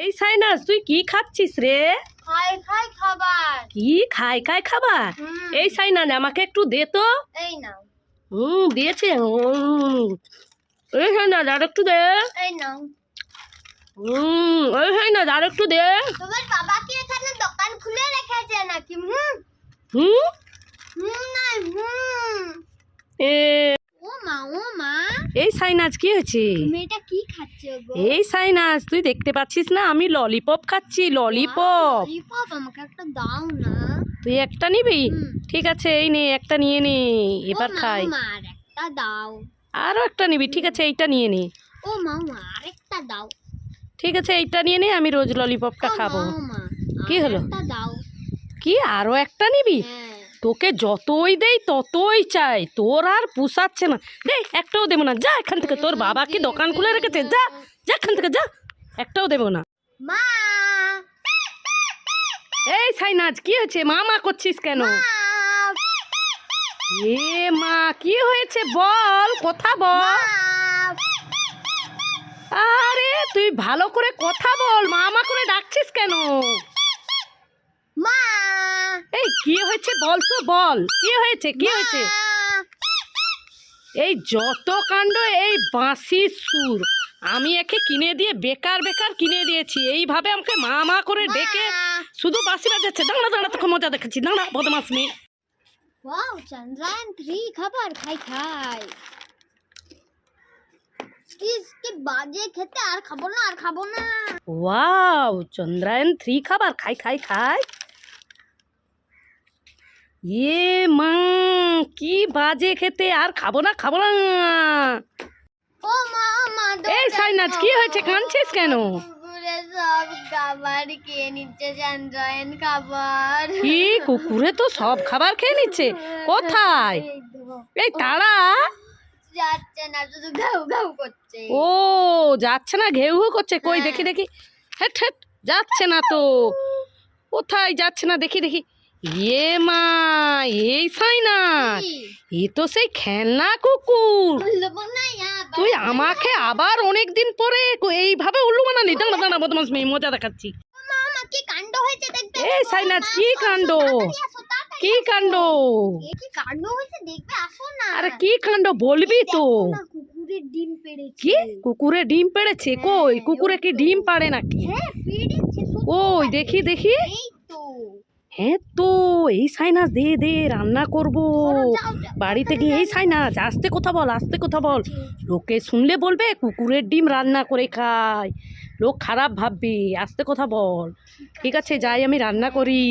এই সাইনাস তুই কি খাচ্ছিস রে? খাই খাই খাবার। কি? খাই খাই খাবার। এই সাইনাস আমাকে একটু দে তো। এই নাও। হুম দিয়েছে। এই সাইনাস আর একটু দে। এই নাও। হুম এই সাইনাস আর একটু দে। তোমার বাবা কি এখানে দোকান খুলে রেখেছে নাকি? হুম? হুম? হুম নাই হুম। এ ও মা ও মা। এই সাইনাস কি হয়েছে? তুমি এটা এই সাইনাস তুই দেখতে পাচ্ছিস না? আমি ললিপপ খাচ্ছি ললিপপ তুই একটা নিবি? ঠিক আছে এই নে একটা নিয়ে নে এবার খাই। আর একটা দাও। আরও একটা নিবি ঠিক আছে এইটা নিয়ে নে। ও আরেকটা দাও। ঠিক আছে এইটা নিয়ে নে আমি রোজ ললিপপটা খাব। কি হলো? দাও। কি আরও একটা নিবি? হ্যাঁ। তোকে যতই দেই ততই চাই। তোর আর পুষাচ্ছে না। দে একটাও দেবো না। যা এখান থেকে তোর বাবা কি দোকান খুলে রেখেছে? যা যা এখান থেকে যা। একটাও দেবো না। মা! এই সাইনাজ কি হয়েছে? মা মা করছিস কেন? এ মা কি হয়েছে বল? কথা বল। আরে তুই ভালো করে কথা বল মা মা করে ডাকছিস কেন মা এই কি বল তো বল। কি হয়েছে কি হয়েছে? এই যত কাণ্ড এই বাঁশির সুর। আমি একে কিনে দিয়ে বেকার বেকার কিনে দিয়েছি। এইভাবে আমাকে মা মা করে ডেকে শুধু বাঁশি বাজাচ্ছে। দাঁড়া দাঁড়া তোকে মজা দেখাচ্ছি। দাঁড়া বদমাস মেয়ে। ওয়াও চন্দ্রায়ন থ্রি খাবার খাই খাই। কি বাজে খেতে। আর খাব না আর খাব না। ওয়াও চন্দ্রায়ন থ্রি খাবার খাই খাই খাই। ইয়ে মা কি বাজে খেতে আর খাব না খাব না। ও মা মা এই সাইনাজ কি হয়েছে? কাঁদছিস কেন? কুকুরে সব খাবার খেয়ে নিচ্ছে চন্দ্রায়ন খাবার। কি কুকুরে তো সব খাবার খেয়ে নিচ্ছে? কোথায়? এই তারা? যাচ্ছে না শুধু ঘাউ ঘাউ করছে। ও যাচ্ছে না ঘেউ ঘেউ করছে। কই হ্যাঁ। দেখি দেখি। হেট হেট যাচ্ছে না তো। কোথায় যাচ্ছে না? দেখি দেখি। ইয়ে মা এই সাইনা কি? এ তো সেই খেলনা কুকুর। তুই আমাকে আবার অনেক দিন পরে এইভাবে উল্লু মানালি দাঁড়া দাঁড়া বদমাস মেয়ে মজা দেখাচ্ছি। এই আসো, সাইনাজ, কি কাণ্ড? কি কাণ্ড? এ আরে কি কাণ্ড বলবি তো? দেখো কুকুরের ডিম পেড়েছে। কি? কুকুরে ডিম পেড়েছে? কই? হ্যাঁ, কুকুরে কি ডিম পাড়ে নাকি? হ্যাঁ ওই দেখি দেখি। হ্যাঁ তো এই সাইনাস দে দে রান্না করব। বাড়িতে গিয়ে এই সাইনাস আসতে কথা বল আসতে কথা বল। লোকে শুনলে বলবে কুকুরের ডিম রান্না করে খায়। লোক খারাপ ভাববে আসতে কথা বল। ঠিক আছে যাই আমি রান্না করি।